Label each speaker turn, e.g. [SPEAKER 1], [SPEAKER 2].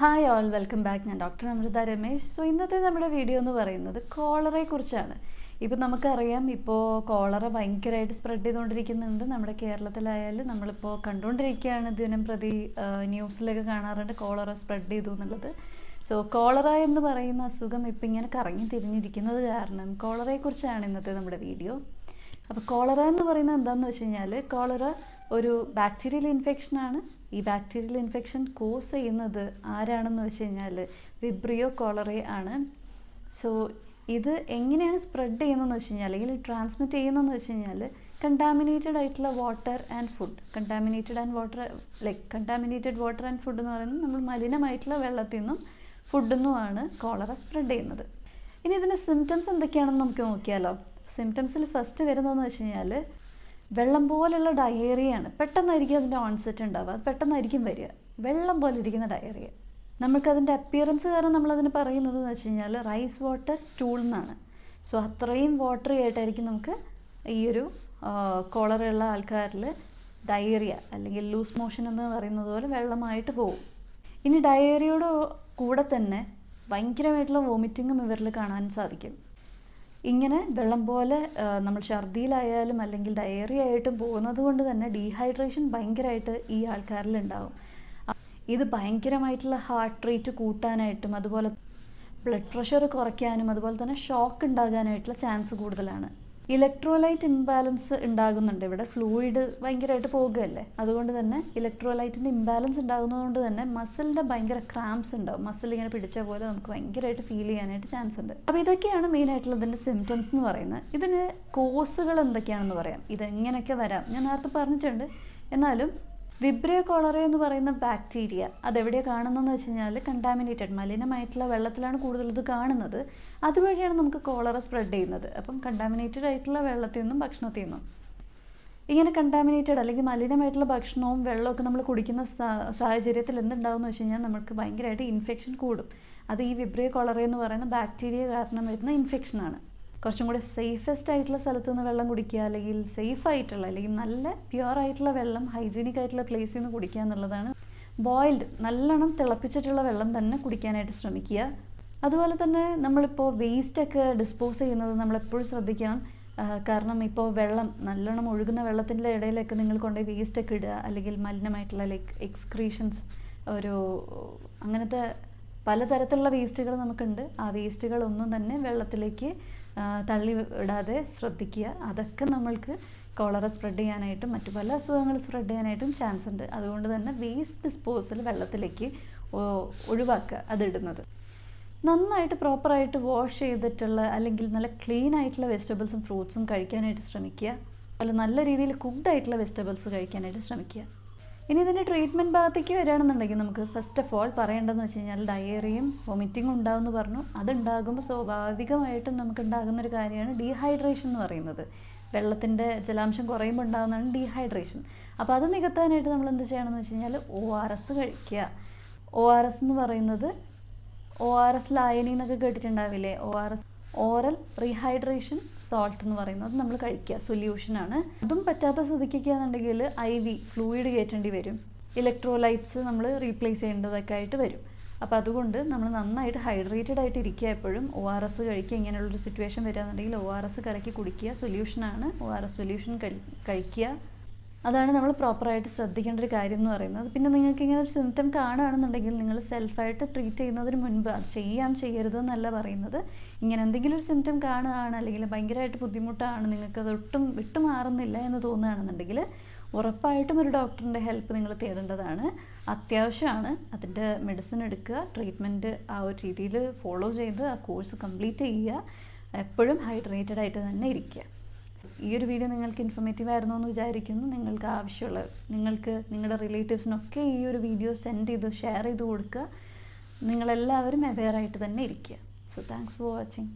[SPEAKER 1] Hi all welcome back ഞാൻ doctor Amrita Ramesh. So ഇന്നത്തെ നമ്മുടെ വീഡിയോ എന്ന് പറയുന്നത് കോളറയെക്കുറിച്ചാണ് ഇപ്പോൾ നമുക്കറിയാം ഇപ്പോൾ കോളറ ഭയങ്കരമായിട്ട് സ്പ്രെഡ് ചെയ്തുകൊണ്ടിരിക്കുന്നുണ്ട്. നമ്മുടെ കേരളത്തിലായാലും നമ്മളിപ്പോൾ കണ്ടുകൊണ്ടിരിക്കുകയാണ് ദിനം പ്രതി ന്യൂസിലൊക്കെ കാണാറുണ്ട് കോളറ സ്പ്രെഡ് ചെയ്തു എന്നുള്ളത്. സോ കോളറ എന്ന് പറയുന്ന അസുഖം ഇപ്പം ഇങ്ങനെ കറങ്ങി തിരിഞ്ഞിരിക്കുന്നത് കാരണം കോളറയെക്കുറിച്ചാണ് ഇന്നത്തെ നമ്മുടെ വീഡിയോ അപ്പോൾ കോളറ എന്ന് പറയുന്നത് എന്താണെന്ന് വെച്ച് കഴിഞ്ഞാൽ കോളറ ഒരു ബാക്ടീരിയൽ ഇൻഫെക്ഷനാണ് ഈ ബാക്ടീരിയൽ ഇൻഫെക്ഷൻ കോസ് ചെയ്യുന്നത് ആരാണെന്ന് വെച്ച് കഴിഞ്ഞാൽ വിബ്രിയോ കോളറെ ആണ്. സോ ഇത് എങ്ങനെയാണ് സ്പ്രെഡ് ചെയ്യുന്നതെന്ന് വെച്ച് കഴിഞ്ഞാൽ അല്ലെങ്കിൽ ട്രാൻസ്മിറ്റ് ചെയ്യുന്നതെന്ന് വെച്ച് കഴിഞ്ഞാൽ കണ്ടാമിനേറ്റഡ് ആയിട്ടുള്ള water and food contaminated and water like contaminated water and food എന്ന് പറയുന്നത് നമ്മൾ മലിനമായിട്ടുള്ള വെള്ളത്തിൽ നിന്നും ഫുഡിൽ നിന്നുമാണ് കോളറ സ്പ്രെഡ് ചെയ്യുന്നത്. ഇനി ഇതിന്റെ സിംറ്റംസ് എന്തൊക്കെയാണെന്ന് നമുക്ക് നോക്കിയാലോ. സിംറ്റംസിൽ ഫസ്റ്റ് വരുന്നതെന്ന് വെച്ച് കഴിഞ്ഞാൽ വെള്ളം പോലുള്ള ഡയേറിയാണ് പെട്ടെന്നായിരിക്കും അതിന്റെ ഓൺസെറ്റ് ഉണ്ടാവുക. അത് പെട്ടെന്നായിരിക്കും വരിക. വെള്ളം പോലെ ഇരിക്കുന്ന ഡയറിയ നമുക്കതിന്റെ അപ്പിയറൻസ് കാരണം നമ്മളതിന് പറയുന്നത് എന്ന് വെച്ച് കഴിഞ്ഞാൽ റൈസ് വാട്ടർ സ്റ്റൂൾ എന്നാണ്. സോ അത്രയും വാട്ടറി ആയിട്ടായിരിക്കും നമുക്ക് ഈ ഒരു കോളറുള്ള ആൾക്കാരിൽ ഡയേറിയ അല്ലെങ്കിൽ ലൂസ് മോഷൻ എന്ന് പറയുന്നത് പോലെ വെള്ളമായിട്ട് പോകും. ഇനി ഡയേറിയയുടെ കൂടെ തന്നെ ഭയങ്കരമായിട്ടുള്ള വോമിറ്റിങ്ങും ഇവരിൽ കാണാൻ സാധിക്കും. ഇങ്ങനെ വെള്ളം പോലെ നമ്മൾ ഛർദിയിലായാലും അല്ലെങ്കിൽ ഡയറി ആയിട്ടും പോകുന്നത് കൊണ്ട് തന്നെ ഡീഹൈഡ്രേഷൻ ഭയങ്കരമായിട്ട് ഈ ആൾക്കാരിൽ ഉണ്ടാവും. ഇത് ഭയങ്കരമായിട്ടുള്ള ഹാർട്ട് റേറ്റ് കൂട്ടാനായിട്ടും അതുപോലെ ബ്ലഡ് പ്രഷർ കുറയ്ക്കാനും അതുപോലെ തന്നെ ഷോക്ക് ഉണ്ടാകാനായിട്ടുള്ള ചാൻസ് കൂടുതലാണ്. ഇലക്ട്രോലൈറ്റ് ഇംബാലൻസ് ഉണ്ടാകുന്നുണ്ട്. ഇവിടെ ഫ്ലൂയിഡ് ഭയങ്കരമായിട്ട് പോകുകയല്ലേ? അതുകൊണ്ട് തന്നെ ഇലക്ട്രോലൈറ്റിന്റെ ഇംബാലൻസ് ഉണ്ടാകുന്നതുകൊണ്ട് തന്നെ മസിലിന്റെ ഭയങ്കര ക്രാംസ് ഉണ്ടാവും. മസിൽ ഇങ്ങനെ പിടിച്ച പോലെ നമുക്ക് ഭയങ്കരമായിട്ട് ഫീൽ ചെയ്യാനായിട്ട് ചാൻസ് ഉണ്ട്. അപ്പോൾ ഇതൊക്കെയാണ് മെയിനായിട്ടുള്ള ഇതിന്റെ സിംറ്റംസ് എന്ന് പറയുന്നത്. ഇതിന് കോസുകൾ എന്തൊക്കെയാണെന്ന് പറയാം. ഇതെങ്ങനെയൊക്കെ വരാം? ഞാൻ നേരത്തെ പറഞ്ഞിട്ടുണ്ട്. എന്നാലും വിബ്രിയോ കോളറ എന്ന് പറയുന്ന ബാക്ടീരിയ അതെവിടെയാണ് കാണുന്നതെന്ന് വെച്ച് കഴിഞ്ഞാൽ കണ്ടാമിനേറ്റഡ് മലിനമായിട്ടുള്ള വെള്ളത്തിലാണ് കൂടുതൽ ഇത് കാണുന്നത്. അതുവഴിയാണ് നമുക്ക് കോളറ സ്പ്രെഡ് ചെയ്യുന്നത്. അപ്പം കണ്ടാമിനേറ്റഡ് ആയിട്ടുള്ള വെള്ളത്തിൽ നിന്നും ഭക്ഷണത്തിൽ നിന്നും. ഇങ്ങനെ കണ്ടാമിനേറ്റഡ് അല്ലെങ്കിൽ മലിനമായിട്ടുള്ള ഭക്ഷണവും വെള്ളമൊക്കെ നമ്മൾ കുടിക്കുന്ന സാഹചര്യത്തിൽ എന്തുണ്ടാവും വെച്ച് കഴിഞ്ഞാൽ നമുക്ക് ഭയങ്കരമായിട്ട് ഇൻഫെക്ഷൻ കൂടും. അത് ഈ വിബ്രിയ കോളറ എന്ന് പറയുന്ന ബാക്ടീരിയ കാരണം വരുന്ന ഇൻഫെക്ഷനാണ് കുറച്ചും കൂടി സേഫസ്റ്റ് ആയിട്ടുള്ള സ്ഥലത്ത് നിന്ന് വെള്ളം കുടിക്കുക അല്ലെങ്കിൽ സേഫ് ആയിട്ടുള്ള അല്ലെങ്കിൽ നല്ല പ്യുർ ആയിട്ടുള്ള വെള്ളം ഹൈജീനിക് ആയിട്ടുള്ള പ്ലേസിൽ നിന്ന് കുടിക്കുക എന്നുള്ളതാണ്. ബോയിൽഡ് നല്ലോണം തിളപ്പിച്ചിട്ടുള്ള വെള്ളം തന്നെ കുടിക്കാനായിട്ട് ശ്രമിക്കുക. അതുപോലെ തന്നെ നമ്മളിപ്പോൾ വേസ്റ്റൊക്കെ ഡിസ്പോസ് ചെയ്യുന്നത് നമ്മളെപ്പോഴും ശ്രദ്ധിക്കണം. കാരണം ഇപ്പോൾ വെള്ളം നല്ലോണം ഒഴുകുന്ന വെള്ളത്തിന്റെ ഇടയിലൊക്കെ നിങ്ങൾ കൊണ്ടുപോയി വേസ്റ്റൊക്കെ ഇടുക അല്ലെങ്കിൽ മലിനമായിട്ടുള്ള ലൈക്ക് എക്സ്ക്രീഷൻസ് ഒരു അങ്ങനത്തെ പലതരത്തിലുള്ള വേസ്റ്റുകൾ നമുക്കുണ്ട്. ആ വേസ്റ്റുകളൊന്നും തന്നെ വെള്ളത്തിലേക്ക് തള്ളി ഇടാതെ ശ്രദ്ധിക്കുക. അതൊക്കെ നമ്മൾക്ക് കോളറ സ്പ്രെഡ് ചെയ്യാനായിട്ടും മറ്റു പല അസുഖങ്ങൾ സ്പ്രെഡ് ചെയ്യാനായിട്ടും ചാൻസ് ഉണ്ട്. അതുകൊണ്ട് തന്നെ വേസ്റ്റ് ഡിസ്പോസൽ വെള്ളത്തിലേക്ക് ഒഴിവാക്കുക. അതിടുന്നത്. നന്നായിട്ട് പ്രോപ്പറായിട്ട് വാഷ് ചെയ്തിട്ടുള്ള അല്ലെങ്കിൽ നല്ല ക്ലീൻ ആയിട്ടുള്ള വെജിറ്റബിൾസും ഫ്രൂട്ട്സും കഴിക്കാനായിട്ട് ശ്രമിക്കുക. അതുപോലെ നല്ല രീതിയിൽ കുക്ക്ഡ് ആയിട്ടുള്ള വെജിറ്റബിൾസ് കഴിക്കാനായിട്ട് ശ്രമിക്കുക. ഇനി ഇതിന്റെ ട്രീറ്റ്മെന്റ് ഭാഗത്തേക്ക് വരികയാണെന്നുണ്ടെങ്കിൽ നമുക്ക് ഫസ്റ്റ് ഓഫ് ഓൾ പറയേണ്ടതെന്ന് വെച്ച് കഴിഞ്ഞാൽ ഡയേറിയയും വൊമിറ്റിങ്ങും ഉണ്ടാകുമെന്ന് പറഞ്ഞു. അതുണ്ടാകുമ്പോൾ സ്വാഭാവികമായിട്ടും നമുക്ക് ഉണ്ടാകുന്ന ഒരു കാര്യമാണ് ഡീഹൈഡ്രേഷൻ എന്ന് പറയുന്നത്. വെള്ളത്തിന്റെ ജലാംശം കുറയുമ്പോൾ ഉണ്ടാകുന്നതാണ് ഡീഹൈഡ്രേഷൻ അപ്പോൾ അത് നികത്താനായിട്ട് നമ്മൾ എന്ത് ചെയ്യണമെന്ന് വെച്ച് കഴിഞ്ഞാൽ ഒ ആർ എസ് കഴിക്കുക. ഒ ആർ എസ് എന്ന് പറയുന്നത് ഒ ആർ എസ് ലായനി എന്നൊക്കെ കേട്ടിട്ടുണ്ടാവില്ലേ? O R S oral rehydration salt എന്ന് പറയുന്നത് നമ്മൾ കഴിക്കുക. സൊല്യൂഷനാണ് അതും പറ്റാത്ത സ്ഥിതിക്കുകയാണെന്നുണ്ടെങ്കിൽ ഐ വി ഫ്ലൂയിഡ് കയറ്റേണ്ടി വരും. ഇലക്ട്രോലൈറ്റ്സ് നമ്മൾ റീപ്ലേസ് ചെയ്യേണ്ടതൊക്കെ ആയിട്ട് വരും. അപ്പോൾ അതുകൊണ്ട് നമ്മൾ നന്നായിട്ട് ഹൈഡ്രേറ്റഡ് ആയിട്ട് ഇരിക്കുക എപ്പോഴും. ഒ ആർ എസ് കഴിക്കുക ഇങ്ങനെയുള്ളൊരു സിറ്റുവേഷൻ വരികയാണെന്നുണ്ടെങ്കിൽ ഒ ആർ എസ് കലക്കി കുടിക്കുക. സൊല്യൂഷനാണ് ഒ ആർ എസ് സൊല്യൂഷൻ കഴിക്കുക. അതാണ് നമ്മൾ പ്രോപ്പറായിട്ട് ശ്രദ്ധിക്കേണ്ട ഒരു കാര്യം എന്ന് പറയുന്നത്. പിന്നെ നിങ്ങൾക്ക് ഇങ്ങനെ ഒരു സിംറ്റം കാണുകയാണെന്നുണ്ടെങ്കിൽ നിങ്ങൾ സെൽഫായിട്ട് ട്രീറ്റ് ചെയ്യുന്നതിന് മുൻപ് അത് ചെയ്യാം ചെയ്യരുത് എന്നല്ല പറയുന്നത്. ഇങ്ങനെ എന്തെങ്കിലും ഒരു സിംറ്റം കാണുകയാണ് അല്ലെങ്കിൽ ഭയങ്കരമായിട്ട് ബുദ്ധിമുട്ടാണ് നിങ്ങൾക്ക് അത് ഒട്ടും വിട്ടുമാറുന്നില്ല എന്ന് തോന്നുകയാണെന്നുണ്ടെങ്കിൽ ഉറപ്പായിട്ടും ഒരു ഡോക്ടറിന്റെ ഹെൽപ്പ് നിങ്ങൾ തേടേണ്ടതാണ്. അത്യാവശ്യമാണ് അതിന്റെ മെഡിസിൻ എടുക്കുക ട്രീറ്റ്മെന്റ് ആ ഒരു രീതിയിൽ ഫോളോ ചെയ്ത് ആ കോഴ്സ് കംപ്ലീറ്റ് ചെയ്യുക എപ്പോഴും ഹൈഡ്രേറ്റഡ് ആയിട്ട് തന്നെ ഇരിക്കുക. ഈ ഒരു വീഡിയോ നിങ്ങൾക്ക് ഇൻഫർമേറ്റീവ് ആയിരുന്നു എന്ന് വിചാരിക്കുന്നു. നിങ്ങൾക്ക് ആവശ്യമുള്ള നിങ്ങൾക്ക് നിങ്ങളുടെ റിലേറ്റീവ്സിനൊക്കെ ഈ ഒരു വീഡിയോ സെൻഡ് ചെയ്ത് ഷെയർ ചെയ്ത് കൊടുക്കുക. നിങ്ങളെല്ലാവരും അവെയർ ആയിട്ട് തന്നെ ഇരിക്കുക. So thanks for watching